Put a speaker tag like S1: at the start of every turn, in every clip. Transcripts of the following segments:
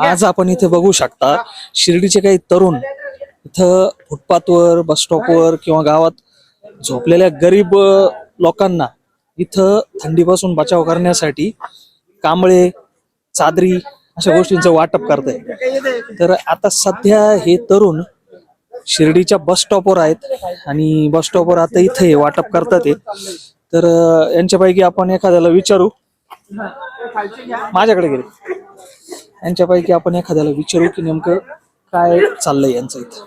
S1: आज आपण इथे बघू शकता शिर्डीचे काही तरुण इथं फुटपाथवर बस स्टॉपवर किंवा गावात झोपलेल्या गरीब लोकांना इथं थंडीपासून बचाव करण्यासाठी कांबळे चादरी अशा गोष्टींचं वाटप करताय. तर आता सध्या हे तरुण शिर्डीच्या बस स्टॉपवर आहेत आणि बस स्टॉपवर आता इथे वाटप करतात तर यांच्यापैकी आपण एखाद्याला विचारू. माझ्याकडे गेले. यांच्यापैकी आपण एखाद्याला विचारू की नेमकं काय चाललंय यांचं इथं?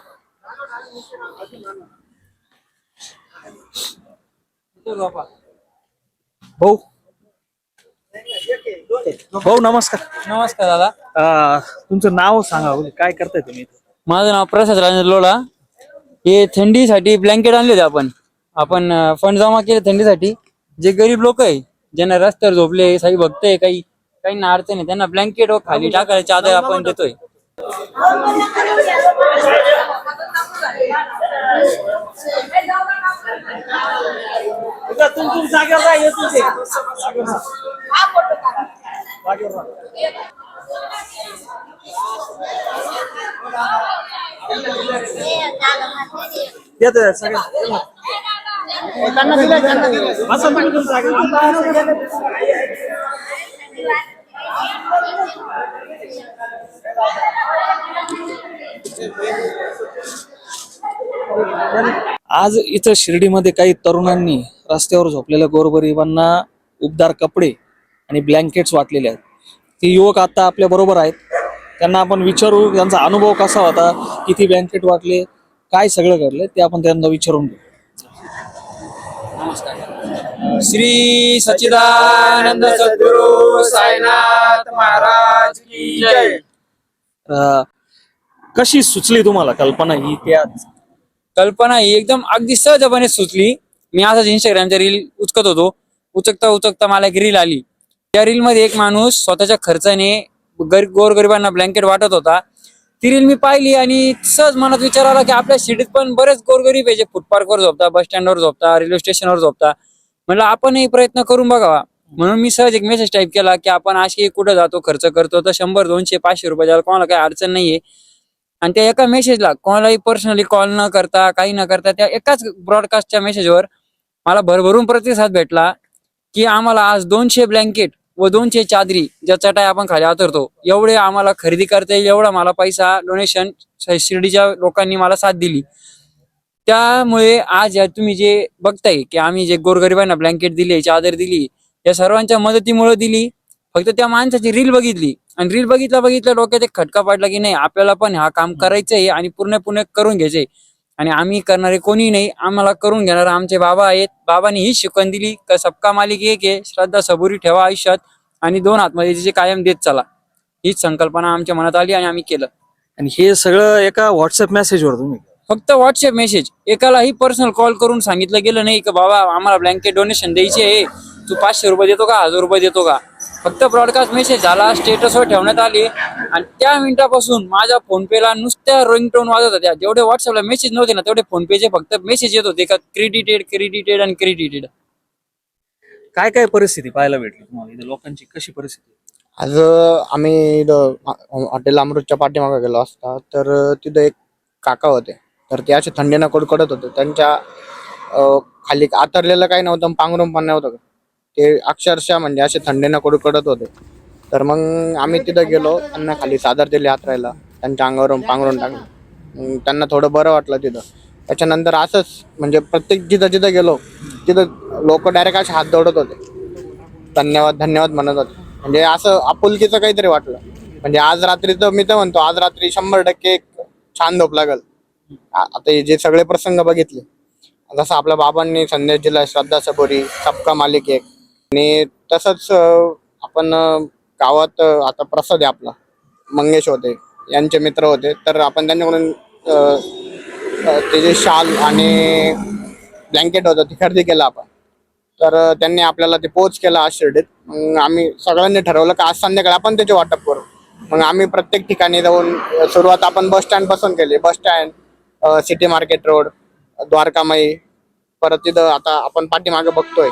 S1: भाऊ. भाऊ नमस्कार.
S2: नमस्कार दादा.
S1: अं, तुमचं नाव सांगा म्हणजे काय करताय तुम्ही इथं?
S2: माझं नाव प्रसाद राजेंद्र लोला हे थंडीसाठी ब्लँकेट आणले होते आपण आपण फंड जमा केले थंडीसाठी. जे गरीब लोक आहे ज्यांना रस्त्यावर झोपले काही भक्त आहे काही काही अडचण आहे त्यांना ब्लँकेट व खाली टाकायला चादर आपण देतोय
S1: आहे सगळं. आज इथं शिर्डीमध्ये काही तरुणांनी रस्त्यावर झोपलेल्या गोरगरिबांना उबदार कपडे आणि ब्लँकेट्स वाटलेले आहेत. ते युवक आता आपल्या बरोबर आहेत. त्यांना आपण विचारू त्यांचा अनुभव कसा होता? किती ब्लँकेट वाटले? काय सगळं घडलं? ते आपण त्यांना विचारून घेऊ.
S2: श्री सच्चिदानंद सद्गुरु साईनाथ महाराज की जय.
S1: कशी सुचली तुम्हाला कल्पना ही त्या
S2: कल्पना ही एकदम अगदी सहजपणे सुचली. मी असंच इंस्टाग्रामच्या रील उचकत होतो. उचकता उचकता मला एक रील आली. त्या रील मध्ये एक माणूस स्वतःच्या खर्चाने गरीब गोरगरिबांना ब्लँकेट वाटत होता. ती रील मी पाहिली आणि सहज मनात विचार आला की आपल्या सिटीत पण बरेच गोरगरीब आहे जे फुटपाथवर झोपता बस स्टँडवर झोपता रेल्वे स्टेशनवर झोपता. म्हणलं आपणही प्रयत्न करून बघावा. म्हणून मी सहज एक मेसेज टाईप केला की आपण अशी कुठं जातो खर्च करतो तर शंभर दोनशे पाचशे रुपये द्यायला कोणाला काही अडचण नाहीये. आणि त्या एका मेसेजला कोणालाही पर्सनली कॉल न करता काही न करता त्या एकाच ब्रॉडकास्टच्या मेसेजवर मला भरभरून प्रतिसाद भेटला की आम्हाला आज दोनशे ब्लँकेट व दोनशे चादरी ज्या चटाई आपण खाली आतरतो. एवढे आम्हाला खरेदी करता येईल एवढा मला पैसा डोनेशन शिर्डीच्या लोकांनी मला साथ दिली. त्यामुळे आज या तुम्ही जे बघताय की आम्ही जे गोरगरिबांना ब्लँकेट दिले चादर दिली या सर्वांच्या मदतीमुळे दिली फक्त त्या माणसाची रील बघितली. आणि रील बघितलं बघितलं डोक्यात एक खटका पडला की नाही आपल्याला पण हा काम करायचं आहे आणि पूर्ण पूर्ण करून घ्यायचंय. आणि आम्ही करणारे कोणी नाही. आम्हाला करून घेणार आमचे बाबा आहेत. बाबांनी ही शिकवण दिली. का सबका मालिक एक आहे. श्रद्धा सबुरी ठेवा आयुष्यात. आणि दोन हातमध्ये तिचे कायम देत चला. हीच संकल्पना आमच्या मनात आली आणि आम्ही केलं.
S1: आणि हे सगळं एका व्हॉट्सअप मेसेजवर तुम्ही
S2: फक्त व्हॉट्सअप मेसेज एकालाही पर्सनल कॉल करून सांगितलं गेलं नाही की बाबा आम्हाला ब्लँकेट डोनेशन द्यायचे आहे. तू पाचशे रुपये देतो का हजार रुपये देतो का? फक्त ब्रॉडकास्ट मेसेज झाला स्टेटसवर ठेवण्यात आली. आणि त्या मिनिटापासून माझ्या फोनपेला नुसत्या रिंगटोन वाजत होत्या. जेवढे व्हॉट्सअपला मेसेज नव्हते ना तेवढे फोनपेचे फक्त मेसेज येत होते. का क्रेडिटेड क्रेडिटेड आणि क्रेडिटेड
S1: काय काय परिस्थिती पाहायला भेटली तुम्हाला? इथे लोकांची कशी परिस्थिती?
S3: आज आम्ही इथं हॉटेल अमृतच्या पाठीमागे गेलो असता. तर तिथं एक काका होते. तर ते असे थंडीनं कडकडत होते. त्यांच्या खाली आतरलेलं काही नव्हतं पांघरून पण नव्हतं. ते अक्षरशः म्हणजे असे थंडीनं कडकडत होते. तर मग आम्ही तिथं गेलो त्यांना खाली चादर दिली हातरायला. त्यांच्या अंगावरून पांघरून टाकलं. त्यांना थोडं बरं वाटलं तिथं. त्याच्यानंतर असंच म्हणजे प्रत्येक जिथं जिथं गेलो तिथं लोक डायरेक्ट असे हात दौडत होते. धन्यवाद धन्यवाद म्हणत होते. म्हणजे असं आपुलकीचं काहीतरी वाटलं. म्हणजे आज रात्री तर मी तर म्हणतो आज रात्री शंभर टक्के एक छान झोप लागल. आता हे जे सगळे प्रसंग बघितले जसं आपल्या बाबांनी संदेश दिला श्रद्धा सबोरी सबका मालिक एक. आणि तसंच आपण गावात आता प्रसाद आहे आपला मंगेश होते यांचे मित्र होते तर आपण त्यांच्याकडून अं, ते जे शाल आणि ब्लँकेट होतं ते खरेदी केलं आपण. तर त्यांनी आपल्याला ते पोच केलं आज शिर्डीत मग आम्ही सगळ्यांनी ठरवलं की आज संध्याकाळी आपण त्याचे वाटप करू. मग आम्ही प्रत्येक ठिकाणी जाऊन सुरुवात आपण बस स्टँडपासून केली. Bus stand city market road Dwarkamai परत तिथं आता आपण पाठीमागे बघतोय.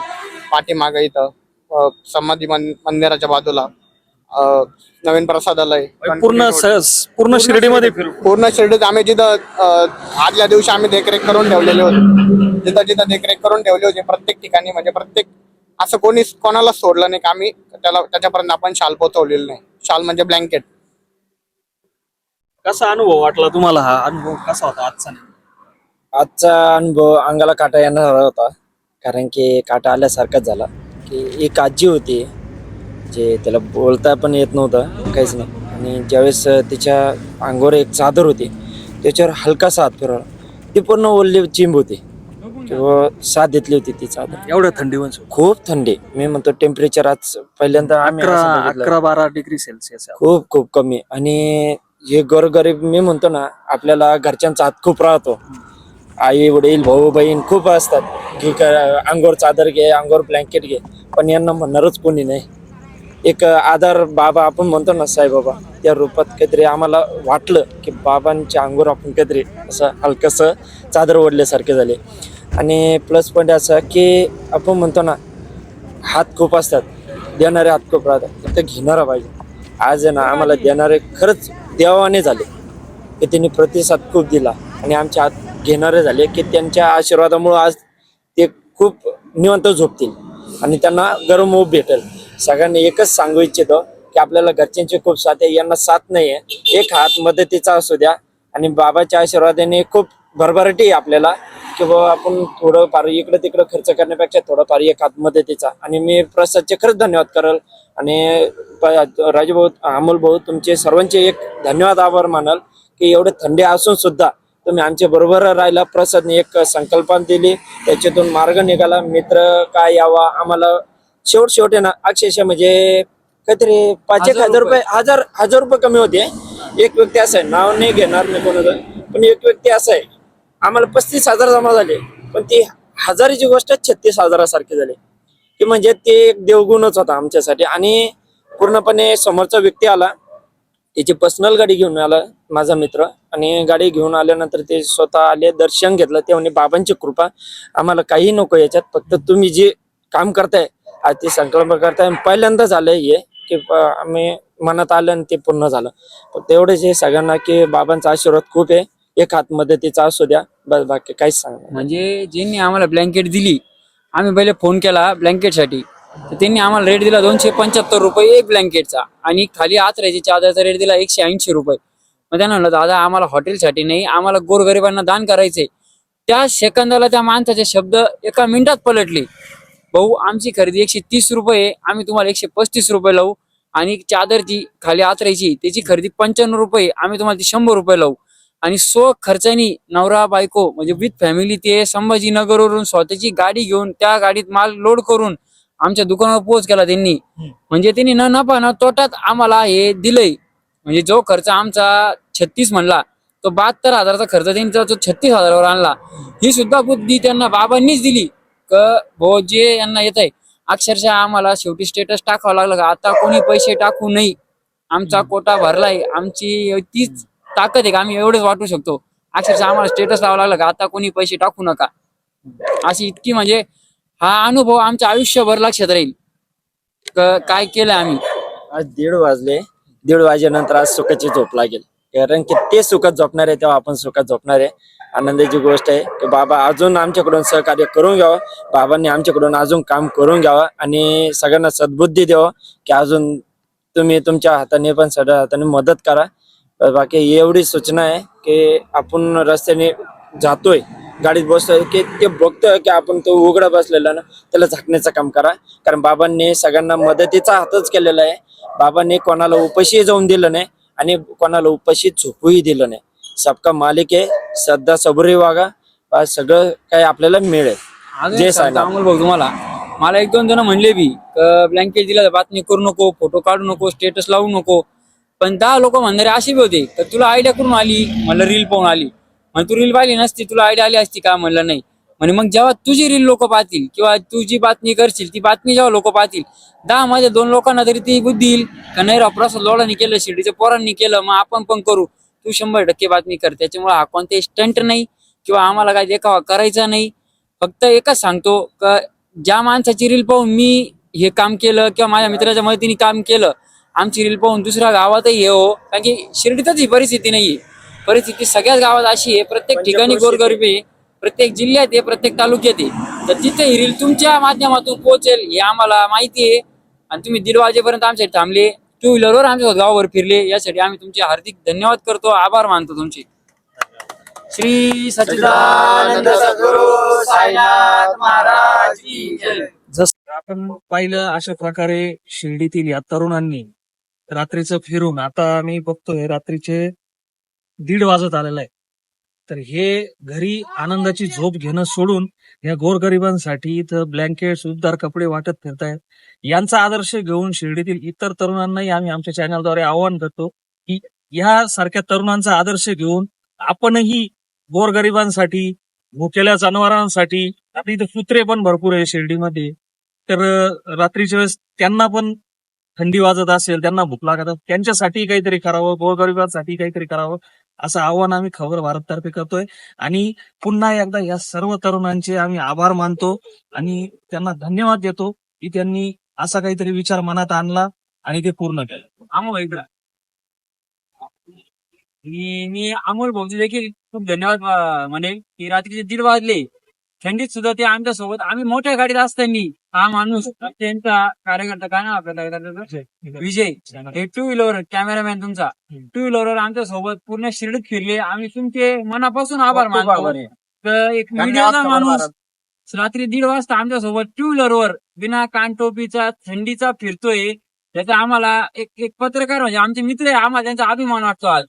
S3: पाठीमागे इथं समाधी मंदिराच्या बाजूला नवीन प्रसादालय.
S1: पूर्ण स- पूर्ण शिर्डीमध्ये फिरू
S3: पूर्ण शिर्डीत आम्ही जिथं अं, आदल्या दिवशी आम्ही देखरेख करून ठेवलेले होते. जिथं जिथं देखरेख करून ठेवली होती प्रत्येक ठिकाणी म्हणजे प्रत्येक असं कोणी कोणाला सोडलं नाही का आम्ही त्याला त्याच्यापर्यंत आपण शाल पोचवलेलं नाही. शाल म्हणजे ब्लँकेट
S1: कसा अनुभव वाटला तुम्हाला हा अनुभव? कसा होता आजचा?
S4: आजचा अनुभव अंगाला काटा येणार होता. कारण की काटा आल्यासारखाच झाला. की एक आजी होती जे त्याला बोलता पण येत नव्हतं काहीच नाही. आणि ज्यावेळेस तिच्या अंगावर एक चादर होती त्याच्यावर हलकासा हात फिरवला. ती पूर्ण ओल्ली चिंब होती. किंवा साथ घेतली होती ती चादर.
S1: एवढ्या थंडीमध्ये
S4: खूप थंडी. मी म्हणतो टेम्परेचर आज पहिल्यांदा आम्ही
S1: अकरा
S4: असं बघितलं.
S1: अकरा बारा डिग्री सेल्सिअस.
S4: खूप खूप कमी. आणि हे गोरगरीब मी म्हणतो ना आपल्याला घरच्यांचा हात खूप राहतो. आई वडील भाऊ बहीण खूप असतात की अंगोर चादर घे अंगोर ब्लँकेट घे. पण यांना म्हणणारच कोणी नाही. एक आधार बाबा आपण म्हणतो ना साईबाबा त्या रूपात काहीतरी आम्हाला वाटलं की बाबांच्या अंगोर आपण काहीतरी असं हलकंसं चादर ओढल्यासारखे झाले. आणि प्लस पॉईंट असा की आपण म्हणतो ना हात खूप असतात. देणारे हात खूप राहतात. फक्त घेणारा पाहिजे. आज आहे ना आम्हाला देणारे खरंच देवाने झाले. की त्यांनी प्रतिसाद खूप दिला. आणि आमच्या हात घेणारे झाले की त्यांच्या आशीर्वादामुळं आज ते खूप निवंत झोपतील आणि त्यांना गरम ऊब भेटेल. सगळ्यांनी एकच सांगू इच्छितो की आपल्याला घरच्यांची खूप साथ आहे यांना साथ नाही आहे. एक हात मदतीचा असू द्या आणि बाबाच्या आशीर्वादाने खूप भरभराटी आहे आपल्याला की बाबा आपण थोडंफार इकडं तिकडं खर्च करण्यापेक्षा थोडंफार एक हात मदतीचा. आणि मी प्रसादचे खरंच धन्यवाद करेल आणि राजूभाऊ अमोल भाऊ तुमचे सर्वांचे एक धन्यवाद आभार मानाल की एवढे थंडी असून सुद्धा तुम्ही आमच्या बरोबर राहिला. प्रसादने एक संकल्पना दिली. त्याच्यातून मार्ग निघाला. मित्र काय यावा? आम्हाला शेवट शेवट ना अक्षरशः म्हणजे काहीतरी पाच एक
S2: हजार
S4: हजार रुपये. हजार हजार रुपये कमी होते. एक व्यक्ती असा आहे नाव नाही घेणार मी कोणाचं पण एक व्यक्ती असा आहे आम्हाला पस्तीस हजार जमा झाले. पण ती हजाराची गोष्ट छत्तीस हजारासारखी झाली. की म्हणजे ते एक देवगुणच होता आमच्यासाठी. आणि पूर्णपणे समोरचा व्यक्ती आला. त्याची पर्सनल गाडी घेऊन आला माझा मित्र. आणि गाडी घेऊन आल्यानंतर ते स्वतः आले दर्शन घेतलं. ते बाबांची कृपा आम्हाला काही नको याच्यात फक्त तुम्ही जे काम करताय आज ते संकल्प करताय पहिल्यांदा झालंय हे की आम्ही मनात आलं आणि ते पूर्ण झालं. फक्त हे सगळ्यांना की बाबांचा आशीर्वाद खूप आहे. एक हात मदतीचा असू द्या बस बाकी काहीच सांग
S2: म्हणजे ज्यांनी आम्हाला ब्लँकेट दिली आम्ही पहिले फोन केला ब्लँकेटसाठी तर त्यांनी आम्हाला रेट दिला दोनशे पंच्याहत्तर रुपये एक ब्लँकेटचा आणि खाली आचरायची चादरचा रेट दिला एकशे ऐंशी रुपये. मग त्यांना म्हणलं दादा आम्हाला हॉटेलसाठी नाही आम्हाला गोरगरिबांना दान करायचंय. त्या सेकंदाला त्या माणसाचे शब्द एका मिनिटात पलटले. भाऊ आमची खरेदी एकशे तीस रुपये आम्ही तुम्हाला एकशे पस्तीस रुपये लावू आणि चादरची खाली आचरायची त्याची खरेदी पंच्याण्णव रुपये आम्ही तुम्हाला ती शंभर रुपये लावू. आणि स्व खर्चानी नवरा बायको म्हणजे विथ फॅमिली ते संभाजीनगरवरून स्वतःची गाडी घेऊन त्या गाडीत माल लोड करून आमच्या दुकानावर पोहोच केला त्यांनी. म्हणजे त्यांनी न नफा न तोटात आम्हाला हे दिलंय. म्हणजे जो खर्च आमचा छत्तीस म्हणला तो बहात्तर हजाराचा खर्च त्यांचा तो छत्तीस हजारावर आणला. ही सुद्धा बुद्धी त्यांना बाबांनीच दिली. क भाऊ जे यांना येत आहे अक्षरशः आम्हाला शेवटी स्टेटस टाकावं लागलं. का आता कोणी पैसे टाकू नाही आमचा कोटा भरलाय. आमची तीच ताकद आहे का? आम्ही एवढंच वाटू शकतो. अक्षरशः आम्हाला स्टेटस लावा लागलं का? आता कोणी पैसे टाकू नका. अशी इतकी म्हणजे हा अनुभव आमच्या आयुष्यभर लक्षात राहील. क- काय केलं आम्ही?
S4: आज दीड वाजले. दीड वाजेनंतर आज सुखाची झोप लागेल. कारण की ते सुखात झोपणार आहे तेव्हा आपण सुखात झोपणार आहे. आनंदाची गोष्ट आहे की बाबा अजून आमच्याकडून सहकार्य करून घ्यावं. बाबांनी आमच्याकडून अजून काम करून घ्यावं आणि सगळ्यांना सद्बुद्धी द्यावं की अजून तुम्ही तुमच्या हाताने पण सगळ्या हाताने मदत करा. बाकी एवढी सूचना आहे की आपण रस्त्याने जातोय गाडीत बसतोय की ते बघतोय की आपण तो उघडा बसलेला ना त्याला झाकण्याचं काम करा. कारण बाबांनी सगळ्यांना मदतीचा हातच केलेला आहे. बाबांनी कोणाला उपशी जाऊन दिलं नाही आणि कोणाला उपाशी झोपूही दिलं नाही. सबका मालिक आहे सध्या सबुरी वागा सगळं काही आपल्याला मिळेल. साईनाथ.
S2: अमोल भाऊ तुम्हाला. मला एक दोन जण म्हणले बी ब्लँकेट दिला बातमी करू नको फोटो काढू नको स्टेटस लावू नको. पण दहा लोक म्हणणारे असे बी होते तर तुला आयडिया करून आली म्हणलं रील पाहून आली. म्हणजे तू रील पाहिली नसती तुला आयडिया आली असती का? म्हणलं नाही. म्हणजे मग जेव्हा तुझी रील लोक पाहतील किंवा तू जी बातमी करशील ती बातमी जेव्हा लोक पाहतील दहा मध्ये दोन लोकांना तरी ती बुद्धी येईल. का नाही राव प्रसाद लोळांनी केलं शिर्डीच्या पोरांनी केलं मग आपण पण करू. तू शंभर टक्के बातमी कर. त्याच्यामुळे हा कोणते स्टंट नाही किंवा आम्हाला काय देखावा करायचा नाही. फक्त एकच सांगतो का ज्या माणसाची रील पाहून मी हे काम केलं किंवा माझ्या मित्राच्या मदतीने काम केलं आमची रील पाहून दुसऱ्या गावातही हे हो. कारण की शिर्डीतच ही परिस्थिती नाहीये. परिस्थिती सगळ्याच गावात अशी आहे प्रत्येक ठिकाणी गोरगरिबी आहे. प्रत्येक जिल्ह्यात आहे प्रत्येक तालुक्यात आहे. तर तिथे ही रील तुमच्या माध्यमातून पोहोचेल हे आम्हाला माहिती आहे. आणि तुम्ही दीड वाजेपर्यंत आमच्यासाठी थांबले. टू व्हीलरवर आमच्या गावावर फिरले. यासाठी आम्ही तुमचे हार्दिक धन्यवाद करतो. आभार मानतो तुमचे. श्री सच्चिदानंद सद्गुरु साईनाथ महाराज की जय.
S1: जसं आपण पाहिलं अशा प्रकारे शिर्डीतील या तरुणांनी रात्रीचं फिरून आता आम्ही बघतोय रात्रीचे दीड वाजत आलेलं आहे. तर हे घरी आनंदाची झोप घेणं सोडून या गोरगरिबांसाठी इथं ब्लँकेट सुद्धा कपडे वाटत फिरतायत. यांचा आदर्श घेऊन शिर्डीतील इतर तरुणांनाही आम्ही आमच्या चॅनलद्वारे आवाहन करतो की या सारख्या तरुणांचा आदर्श घेऊन आपणही गोरगरिबांसाठी भुकेल्या जनावरांसाठी आता इथं कुत्रे पण भरपूर आहे शिर्डीमध्ये. तर रात्रीच्या वेळेस त्यांना पण थंडी वाजत असेल त्यांना भूक लागत त्यांच्यासाठी काहीतरी करावं गोरगरिबांसाठी काहीतरी करावं. असं आव्हान आम्ही खबर भारततर्फे करतोय. आणि पुन्हा एकदा या सर्व तरुणांचे आम्ही आभार मानतो आणि त्यांना धन्यवाद देतो की त्यांनी असा काहीतरी विचार मनात आणला आणि ते पूर्ण केलं.
S2: अमोल इकडं. मी अमोल भाऊजी देखील खूप धन्यवाद म्हणेल. की रात्रीचे दीड वाजले. थंडीत सुद्धा ते आमच्यासोबत आम्ही मोठ्या गाडीत असताना हा माणूस त्यांचा कार्यकर्ता. काय नाव आपल्या कार्यकर्त्याचं? विजय. हे टू व्हीलर कॅमेरामॅन तुमचा. टू व्हीलरवर आमच्यासोबत पूर्ण शिर्डीत फिरले. आम्ही तुमचे मनापासून आभार मानतो. तर एक मीडियाचा माणूस रात्री दीड वाजता आमच्यासोबत टू व्हीलरवर बिना कानटोपीचा थंडीचा फिरतोय. त्याचा आम्हाला एक एक पत्रकार म्हणजे आमचे मित्र आहे. आम्हाला त्यांचा अभिमान वाटतो आज.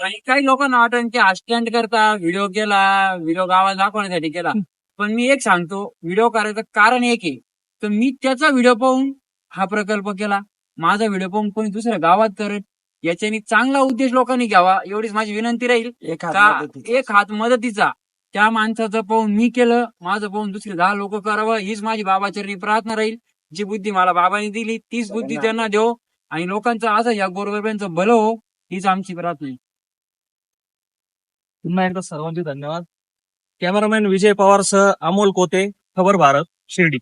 S2: आणि काही लोकांना वाटतं की हा करता व्हिडिओ केला व्हिडिओ गावाला दाखवण्यासाठी केला. पण मी एक सांगतो व्हिडिओ करायचं कारण एक आहे. तर मी त्याचा व्हिडिओ पाहून हा प्रकल्प केला. माझा व्हिडिओ पाहून कोणी दुसऱ्या गावात करेल याच्याने चांगला उद्देश लोकांनी घ्यावा एवढीच माझी विनंती राहील. का एक हात मदतीचा. त्या माणसाचं पाहून मी केलं माझं पाहून दुसरे दहा लोक करावं हीच माझी बाबाचरणी प्रार्थना राहील. जी बुद्धी मला बाबांनी दिली तीच बुद्धी त्यांना देव आणि लोकांचं असं या गोरगरिबांचं भलं हो हीच आमची प्रार्थना आहे.
S1: पुन्हा एकदा सर्वांचे धन्यवाद. कॅमेरामॅन विजय पवारसह अमोल कोते खबर भारत शिर्डी.